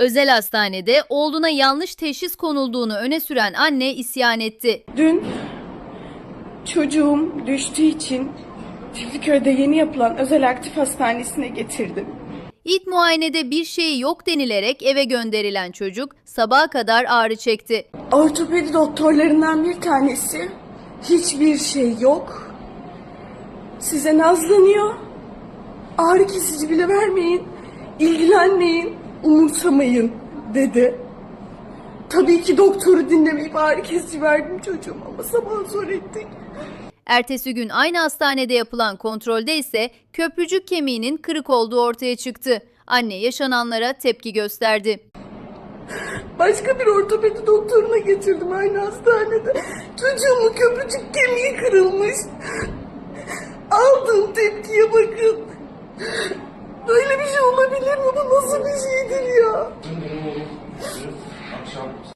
Özel hastanede oğluna yanlış teşhis konulduğunu öne süren anne isyan etti. Dün çocuğum düştüğü için Çiftliköy'de yeni yapılan özel aktif hastanesine getirdim. İlk muayenede bir şeyi yok denilerek eve gönderilen çocuk sabaha kadar ağrı çekti. Ortopedi doktorlarından bir tanesi hiçbir şey yok. Size nazlanıyor. Ağrı kesici bile vermeyin. ilgilenmeyin, umursamayın dedi. Tabii ki doktoru dinlemeyip ağrı kesici verdim çocuğuma ama sabah zor ettik. Ertesi gün aynı hastanede yapılan kontrolde ise köprücük kemiğinin kırık olduğu ortaya çıktı. Anne yaşananlara tepki gösterdi. Başka bir ortopedi doktoruna getirdim aynı hastanede. Çocuğumun köprücük kemiği kırılmış. Aldığım tepkiye bakın. 零零零十二三